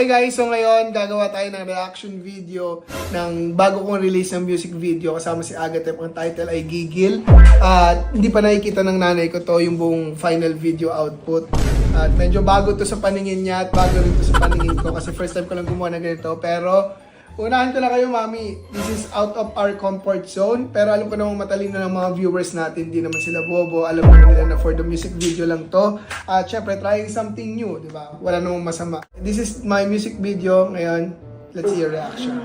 Okay guys, so ngayon gagawa tayo ng reaction video ng bago kong release ng music video kasama si Agatep. Ang title ay Gigil. At hindi pa nakikita ng nanay ko to yung buong final video output. At medyo bago to sa paningin niya at bago rin to sa paningin ko kasi first time ko lang gumawa ng ganito. Pero unahan ko na kayo mami, this is out of our comfort zone. Pero alam ko namang matalino ng mga viewers natin, hindi naman sila bobo. Alam ko nila na for the music video lang to. At syempre, trying something new, di ba? Wala namang masama. This is my music video. Ngayon, let's see your reaction.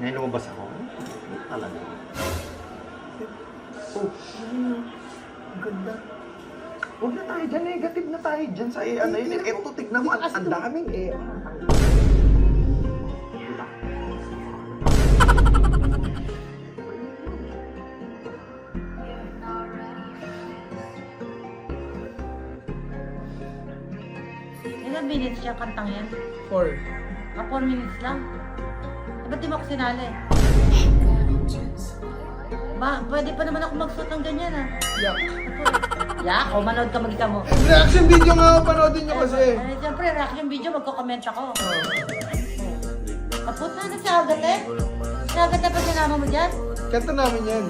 Ngayon lumabas ako. Talaga. Oh, ang ganda. Huwag na tayo dyan, negative na tayo dyan sa eh, ano yun. Ito, tignan mo, ang ang daming eh. Ilan minutes siya kantang yan? Four. Ah, 4 minutes lang. Eh, ba't di mo ako sinali? Ba, pwede pa naman ako magsuot ng ganyan ah. Yeah. Ya, o manood ka magika mo. Reaction video nga, panoodin nyo kasi. Eh, siyempre, reaction video, magko-comment ako. Oh. Kaput na na si Agat eh. Si Agat na pa sinama mo dyan? Kanta namin yan.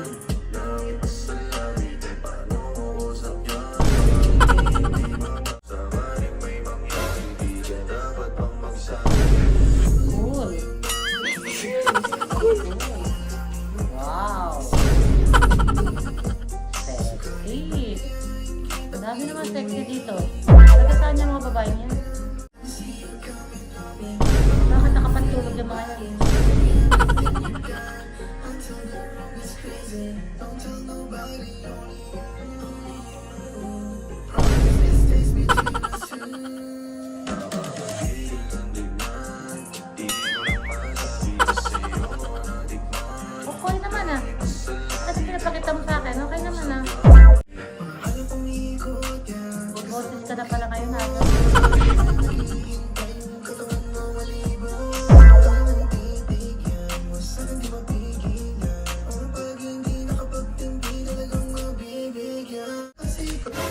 Boses ka na pala kayo na.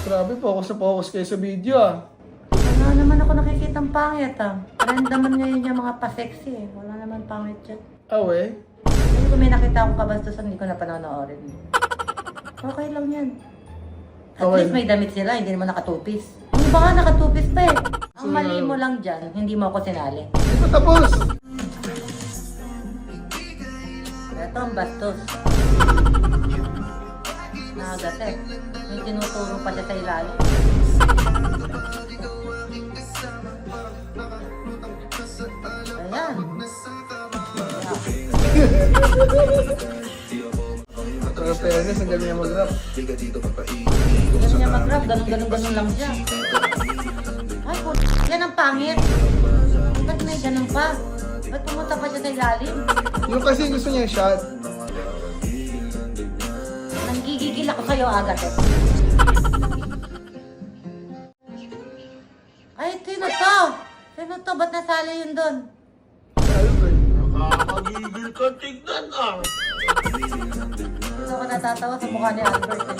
Grabe, focus na focus kayo sa video ah. Wala naman ako nakikita ang pangit ah. Trend naman ngayon yung mga pa-sexy eh. Wala naman pangit dyan. Awe. Kasi kung may nakita akong kabastusan, hindi ko na panonoorin. Okay lang yan. At Okay. least may damit sila, hindi naman nakatupis. Yung ba nga nakatupis pa eh. Ang mali mo lang dyan, hindi mo ako sinali. Hindi pa tapos. Ito ang bastos. Nakagat eh. May tinuturo pa siya sa ilalim. Ayan. Pero fairness, ang galing niya mag-rap. Ganun niya mag-rap, ganun ganun ganun lang siya. Ay, po, yan ang pangit. Ba't may ganun pa? Ba't pumunta pa siya sa ilalim? Yung kasi gusto niya shot. Nanggigigil ako sa'yo, Agat eh. Ay, sino to? Sino to? Ba't nasali yun doon? Nakakagigil ka, tignan ah. Hindi ako natatawa sa mukha ni Albert eh.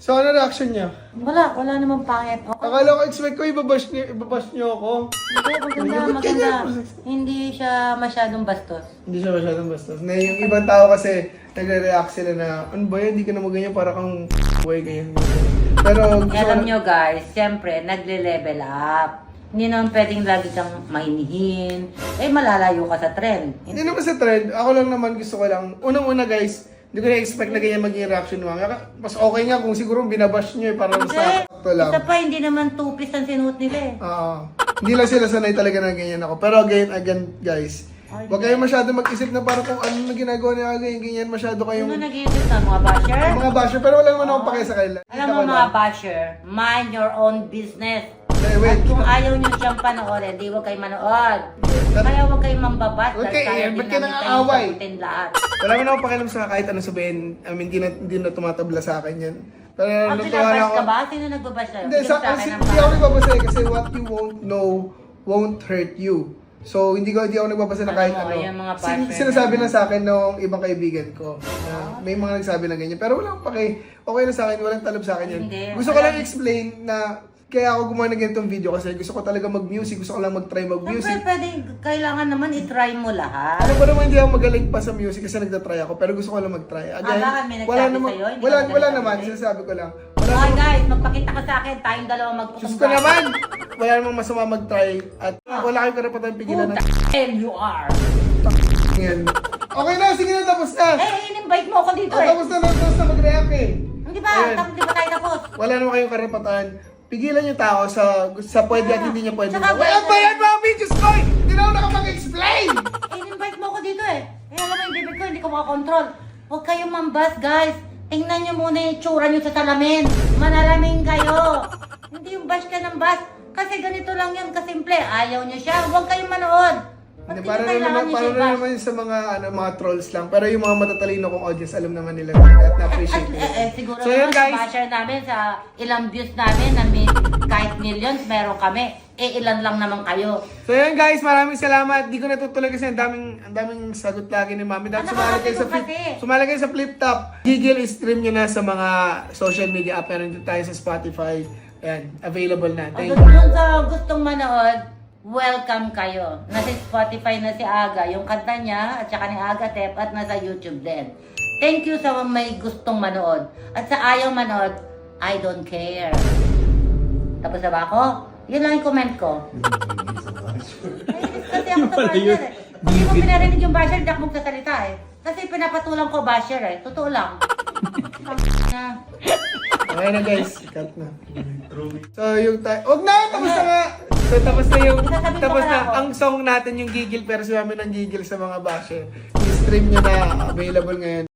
So, ano reaction niya? Wala, wala namang pangit. Okay. Akala ko, expect ko ibabash niyo, ibabash niyo ako. Hindi, maganda, maganda. Hindi siya masyadong bastos. Hindi siya masyadong bastos. Na yung ibang tao kasi, nagre-react sila na, ano ba yan, hindi ka naman ganyan, para kang boy, ganyan. Pero, gusto ko Alam nyo guys, siyempre, nagle-level up. Hindi naman pwedeng lagi kang mahinihin. Eh, malalayo ka sa trend. Hindi naman sa trend. Ako lang naman gusto ko lang. Unang-una guys, hindi ko na-expect na ganyan maging reaction mo. Mas okay nga kung siguro binabash nyo eh, para Hindi. sa sakto lang. Isa pa, hindi naman two-piece ang sinuot nila eh. Oo. hindi lang sila sanay talaga na ganyan ako. Pero again, again, guys, huwag kayo masyado mag-isip na parang kung ano na ginagawa ni Aga, yung ganyan masyado Ano kayong nag-iisip na mga basher? mga basher. Pero wala naman akong pake sa kanila. Alam Kita mo ko mga basher, mind your own business. Eh, wait. At kung ayaw nyo siyang panoorin, di huwag kayo manood. Kaya huwag kayong mambabat Huwag kayo- kaya ba't kayo nang-aaway? lahat. Wala naman akong pakialam sa kahit ano sabihin. I mean, hindi na, hindi na tumatabla sa akin yan. Pero Pag natuwa na sinabash ako. ka ba? Sino nagbabash sa'yo? Hindi, Bigyan sa, mo akin ng hindi ako payo. nagbabasa eh, kasi what you won't know won't hurt you. So, hindi ko hindi ako nagbabasa na kahit mo, ano. yung mga Sin- sinasabi na- na sa akin ng ibang kaibigan ko. na may mga nagsabi na ganyan. Pero wala akong pake. Okay na sa akin, walang talab sa akin yun. Hindi. Gusto ko lang explain na kaya ako gumawa ng ganitong video kasi gusto ko talaga mag-music, gusto ko lang mag-try mag-music. Siyempre, pwede, kailangan naman i-try mo lahat. Alam ko naman hindi ako magaling pa sa music kasi nagda-try ako, pero gusto ko lang mag-try. Again, Ah, bakit? May nagsabi wala naman, sa'yo? Hindi wala, ka wala naman, music? sinasabi ko lang. Wala Okay naman, guys, magpakita ka sa akin, tayong dalawa magputong Diyos ko naman, wala namang masama mag-try at wala kayong karapatan pigilan Who the hell you are? Okay na, sige na, tapos na. Eh, in-invite mo ako dito Oh, eh. tapos na, tapos na mag-react eh. Hindi ba? Ayan. Tapos di ba tayo tapos? Wala naman kayong karapatan. Pigilan yung tao sa sa pwede at hindi niya pwede. Tsaka guys, ba yan, mami? Diyos ko! Hindi na ako nakapag-explain! Eh, in-invite mo ako dito eh. Eh, alam mo yung bibig ko, hindi ko makakontrol. Huwag kayong mambas, guys. Tingnan nyo muna yung tsura nyo sa salamin. Manalaming kayo. hindi yung bash ka ng bash. Kasi ganito lang yan, kasimple. Ayaw nyo siya. Huwag kayong manood. Hindi, di para na naman, para na naman sa mga ano mga trolls lang. Pero yung mga matatalino kong audience, alam naman nila talaga at na-appreciate At, nila. eh, eh, siguro So yun sa guys, basher namin, sa ilang views namin, na may, kahit millions, meron kami. Eh, ilan lang naman kayo. So yun guys, maraming salamat. Di ko natutuloy kasi ang daming ang daming sagot lagi ni Mami. Dapat Ano sumali kayo sa flip, kasi? sumali kayo sa flip top. Gigil stream nyo na sa mga social media app. Meron din tayo sa Spotify. Ayan, available na. Thank you. dun sa gustong manood, welcome kayo. Nasa Spotify na si Aga, yung kanta niya, at saka ni Aga Tep, at nasa YouTube din. Thank you sa may gustong manood. At sa ayaw manood, I don't care. Tapos na ba ako? Yun lang yung comment ko. Nainis kasi ako sa basher eh. Hindi ko pinarinig yung basher, hindi ako magsasalita eh. Kasi pinapatulang ko basher eh. Totoo lang. Okay na guys, cut na. So yung tayo, wag na, tapos na nga. So tapos na yung, tapos na, ang song natin yung gigil pero si Mami ng gigil sa mga basher. Yung stream nyo na available ngayon.